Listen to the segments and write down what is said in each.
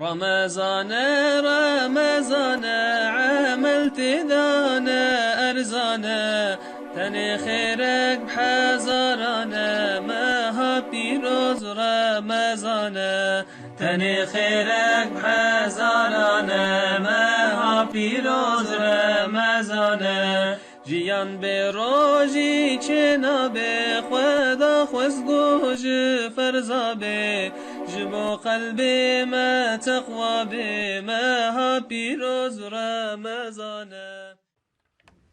رمضان رمضان عملت دانه ارزانه تن خیرک ما مهابتی روز رمزانه تن خیرک ما مهابتی روز رمضان. جیان به روزی چنا به خدا خوز گوش فرزابه. جبو قلب ما تقوى به ما ها پیروز رمضان.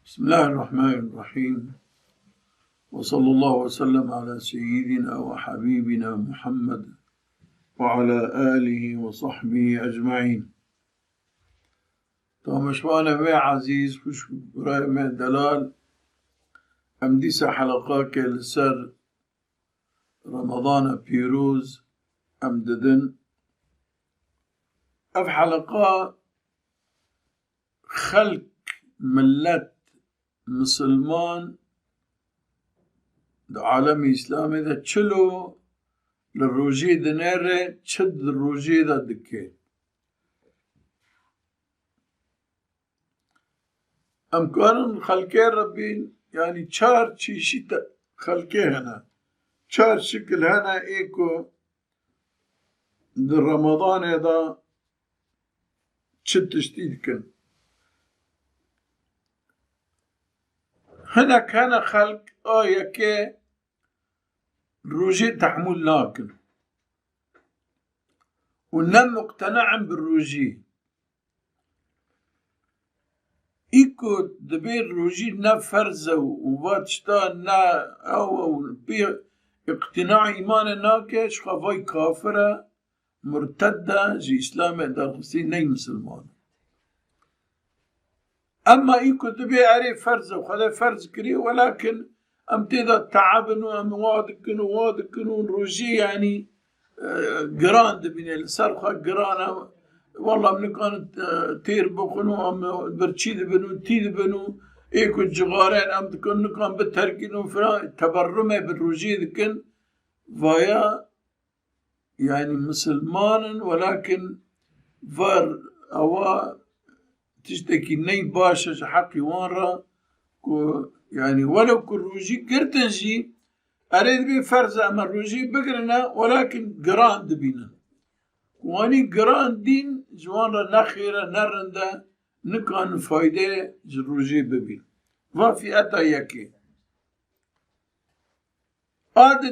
بسم الله الرحمن الرحيم. وصلى الله وسلم على سيدنا وحبيبنا محمد وعلى آله وصحبه أجمعين. طامشوانا بي عزيز خوش براي ما دلال. ام ديسا حلقات لسر رمضان بيروز أم ددن؟ أف حلقة خلق ملت مسلمان عالم اسلامي دا چلو للروجي دنيري چد الروجي دا دكي امکان خلقه ربین يعني چار چیشی خلقه هنا چار شكل هنا ايكو در رمضان هذا شد تشتيد كن هنا كان خلق آية كي روجي تحمل لكن. ونم مقتنع بالروجي. ایکو دبیر روژی نه فرز و واتشتا نه أو أو بی اقتناع ایمان ناکش خواه کافره جی إسلام در خصی نی مسلمان أما ایکو دبی عری فرز و خدا فرز کری ولكن ام تيدا تعبن و ام وادكن وادكن روجي يعني قران دبين السرخة قران والله من كانت تير بخنو أم برشيد بنو تيد بنو ايكو جغارين أم تكون كان بتركينو فرا تبرمه بالروجي ذكن فايا يعني مسلمان ولكن فار اوا تشتكي ني باشا حقي وانرا كو يعني ولو كل روجي قرتنجي أريد بي فرز أما الروجي بقرنا ولكن قران دبينا. واني قران دين جوان را نخيرا نرندا نكان فايدة جروجي ببين. وفي أتا يكي. آد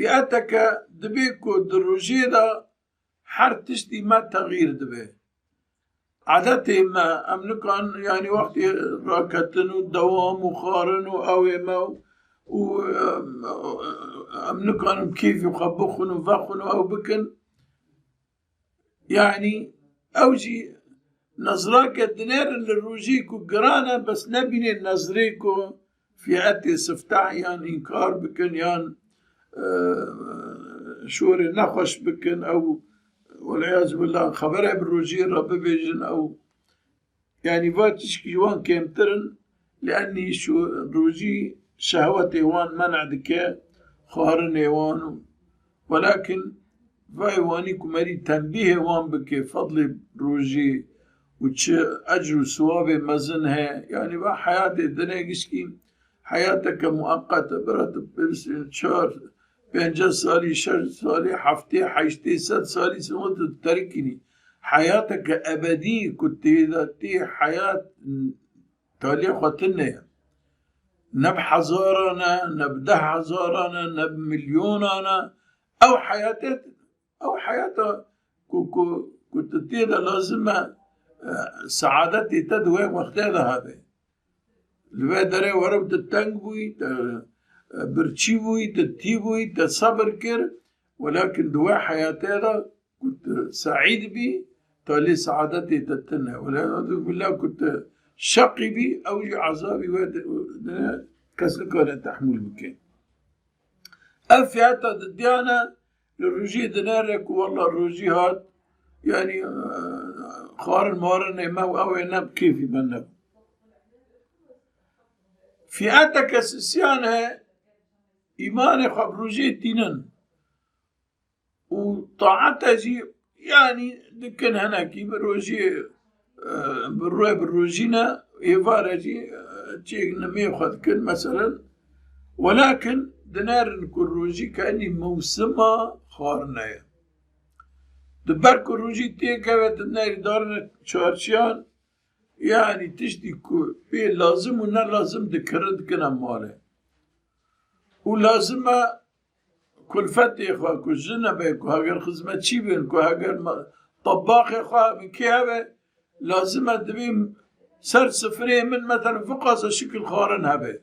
أتك دبيكو دروجي دا حر تشتي ما تغيير دبي عادتي ما أم نكان يعني وقت راكتنو دوام وخارنو أو و نكان كيف يخبخن وفخن آو بكن يعني اوجي نظراك الدنير للروجيكو قرانا بس نبني نظريكو في أتي سفتع يعني إنكار بكن يعني شوري نخش بكن أو والعياذ بالله خبرها بالروجي رب بيجن أو يعني فاتش جوان كيمترن لأني شو روجي شهوة إيوان منع دكا خارن إيوان ولكن فايواني كمري تنبيه وان بك فضل روجي وش أجر سواب مزنها يعني با حياة الدنيا قشكي حياتك مؤقتة برات برس شهر بينجا سالي شهر سالي حفتي حيشتي ست سالي سموت تركني حياتك أبدي كنت إذا تي حياة تالي خطنة نب حزارنا نب ده حزارنا نب مليوننا أو حياتنا أو حياته كو كو كنت تيدا لازم سعادتي تدوي وقتها هذا ورب تتنقوي برتشيوي تتيبوي تصبر كر ولكن دوا حياتي كنت سعيد بي تالي سعادتي تتنى ولا بالله كنت شقي بي أو عذابي كسر كان تحمل مكان أفياتا الديانة للرجي دنارك والله الرجي هاد. يعني خارن مارن ما أو ينب كيف يبنب فئاتك سسيانة إيمان خبروجي تينن وطاعتها جي يعني دكن هناكي بروجي آه، بالروي جي آه، تشيك نمي خد كن مثلا. ولكن دنار نكون روجي كأني موسمة خارنايا دبر كل روجي تيكا دنار دارنا شارشيان يعني تشتي كو بي لازم ونا لازم دكرد كنا مالة. ولازم كل فتي خوا كل جنة بي كو هاگر خدمت چي بين كو هاگر طباخ خوا من كي هبه؟ لازم دبي سر سفري من مثلا فقاس شكل خارن هبه.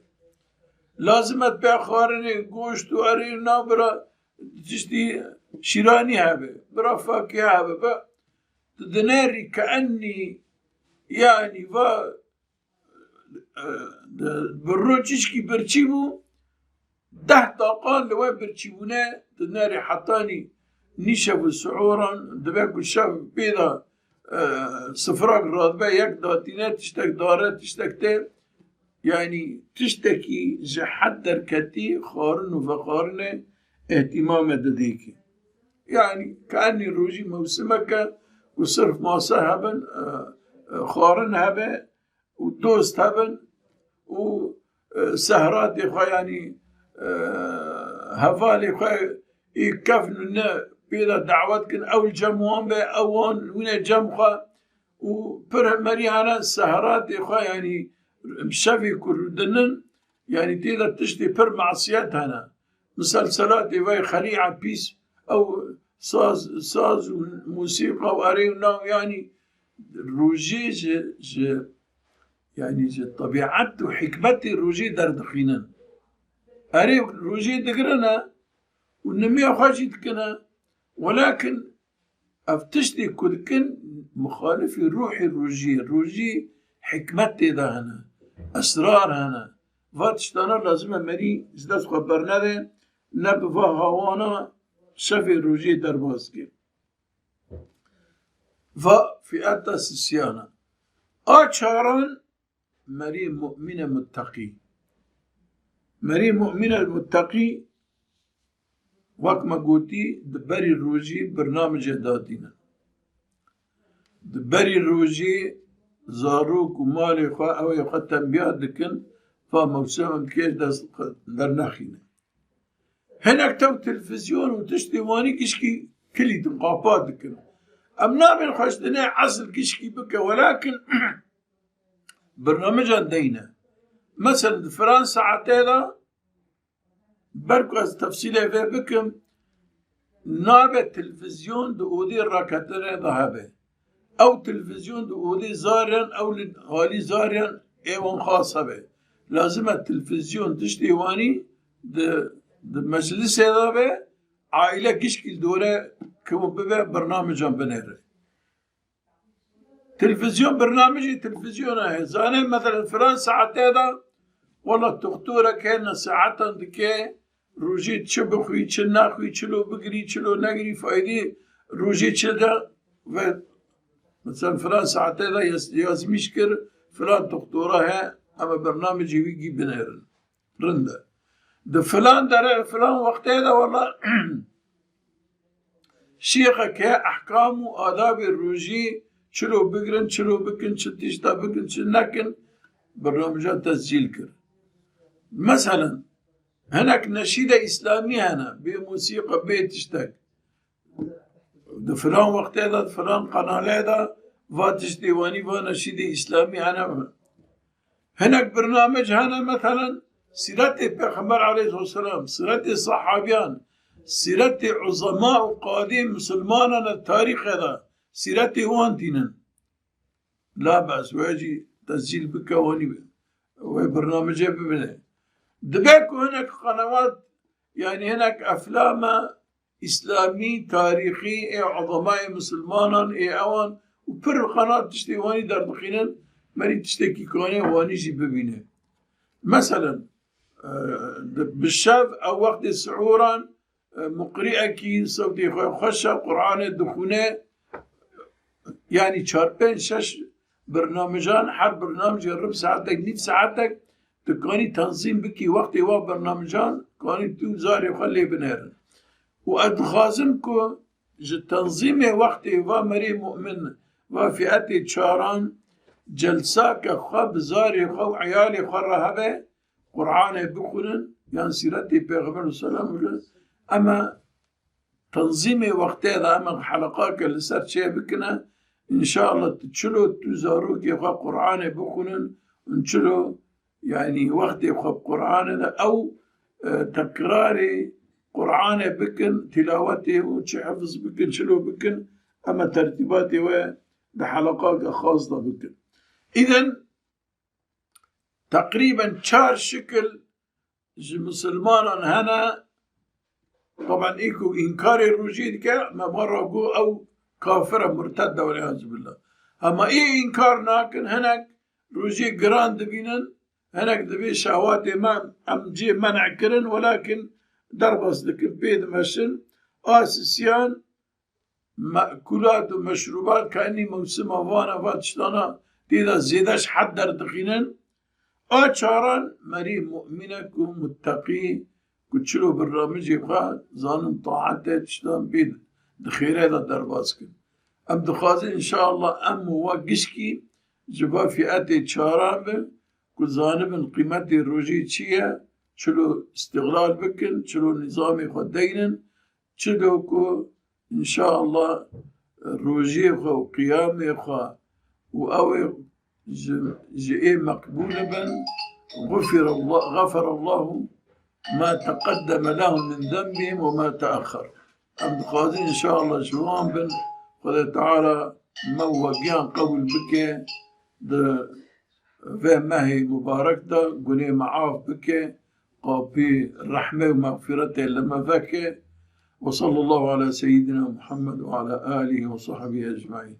لازم تبيع خارن گوشت و اري نابرا تشتي شيراني هبه. برا فاكهة هبه. دناري كأني يعني va بالروجشكي برشيبو ده طاقان لوا برشيبونا تناري حطاني نيشا سعورا دباكو الشاف بيضا صفراق رادبا يك داتينا تشتك دارات تشتك يعني تشتكي جحد دركتي خارن وفقارن اهتمام دديكي يعني كأني روجي موسمك وصرف ما هبن آه خارن هبه و دوست هبن و سهرات خو يعني هفالي خو يكفن بيلا دعوات كن أو الجموان به اوان وين جمخه و پر مريانا سهرات خو يعني مشافي كردنن يعني تيدا تشتي پر معصيات هنا مسلسلات في خليعة بيس أو ساز ساز وموسيقى واري يعني روجي جي جي يعني جي طبيعته وحكمتي روجي دردخينا أري روجي دقرنا والنمية خاشي تكنا ولكن أفتشتي كن مخالف روحي الروجي. الروجي حكمتي ده هنا أسرار هنا. فاتشتانا لازم مري زدت خبرنا ده نبفا هوانا شفي الروجي درباسكي وفئات السيانة أشهرا مري مؤمن متقي. مري مؤمن المتقي وقت ما قوتي دبري الروجي برنامج دادينا دبري الروجي زاروك ومالي خوا أو يخا تنبيات دكن فموسم كيش در نخينا هناك تو تلفزيون وتشتي واني كشكي كلي دقاقات دكن ام نابن خشتني عسل كشكي بك ولكن برنامج دينا مثلا فرنسا عتيدا بركو از تفصيلة في بكم. نابة تلفزيون دو اودي راكتر ذهبة. أو تلفزيون دو اودي زاريان أو هالي زاريان إيوان خاصة به لازم التلفزيون تشتي واني د مجلس هذا به عائلة كشكل دولة كم ببه برنامج بنيره تلفزيون برنامجي تلفزيون هي زاني مثلا فرنسا عتيدا والله الدكتورة كأن ساعتا دكي روجي تشبه خوي تشنا خوي تشلو بقري تشلو نقري فايدي روجي تشدا مثلا فرنسا عتيدا يازميش كر فلان دكتورة هي أما برنامج ويجي بنيرن رنده. ده فلان دار فلان وقت هذا والله شيخة كه أحكام وآداب الروجي شلو بقرن شلو بكن شو تشتا بكن شو نكن برنامجات تسجيل كر مثلا هناك نشيدة إسلامية هنا بموسيقى بيت تشتاك ده فلان وقت هذا فلان قناة هذا فاتش ديواني نشيدة إسلامية هنا هناك برنامج هنا مثلا سيرة البيغمبر عليه الصلاة والسلام سيرة الصحابيان سيرة عظماء قادم مسلمان التاريخ هذا سيرة وانتنا لا بأس ويجي تسجيل بك واني وبرنامج ببنى دبيكو هناك قنوات يعني هناك أفلام إسلامي تاريخي إيه عظماء مسلمان إيه أوان وبر قناة تشتي واني دار دخينا مري تشتكي كوني واني جي ببينه مثلا بالشاف أو وقت سعورا مقرئكي صوتي خشة قرآن دخونه يعني چهار پنج شش برنامجان هر برنامج ربع ساعتك نيف ساعتك تكوني تنظيم بكي وقت و برنامجان كوني تو زاري خلي بنيرن وأدخازمكو جي تنظيم وقتي ومري مؤمن وفئتي تشاران جلساك خب زاري خو عيالي خرهبه قرآن بخونن صلى الله عليه وسلم أما تنظيمي وقتي هذا أما حلقات اللي صار إن شاء الله تشلو تزاروك يخا قرآن بخونن نشلو يعني وقتي خب قرآن آه، تكراري قرآن بكن تلاوتي وشي حفظ بكن شلو بكن أما ترتيباتي و خاصة بكن إذا تقريبا شار شكل مسلمان هنا طبعا إيكو إنكار الرجيد كا ما مرة أو كافرة مرتدة والعياذ بالله أما إيه إنكار ناكن هناك روجي جران دبينن هناك دبي شهوات ما أم جي منع كرن ولكن دربس لك بيد مشن آسسيان مأكولات ومشروبات كأني موسم وانا فاتشتانا تيدا زيداش حدر دخينن آچاران مري مؤمنك ومتقي كتشلو برنامج يبقى زانن طاعته تشتان بيد دخيرة دا درباس كن. أم دخازي إن شاء الله أم وقشكي جبا فئاتي تشاران بي كل زانبن قيمتي الروجي تشيه شلو استغلال بكن شلو نظامي خدينن شلو كو إن شاء الله روجي خو قيامي خو وأوي جئي مقبول بن غفر الله غفر الله ما تقدم لهم من ذنبهم وما تأخر. أم قاضي إن شاء الله شوان بن قد تعالى موقيان قول بك ده في ماهي مبارك ده قولي معاف بك قابي الرحمة ومغفرته لما فك وصلى الله على سيدنا محمد وعلى آله وصحبه أجمعين.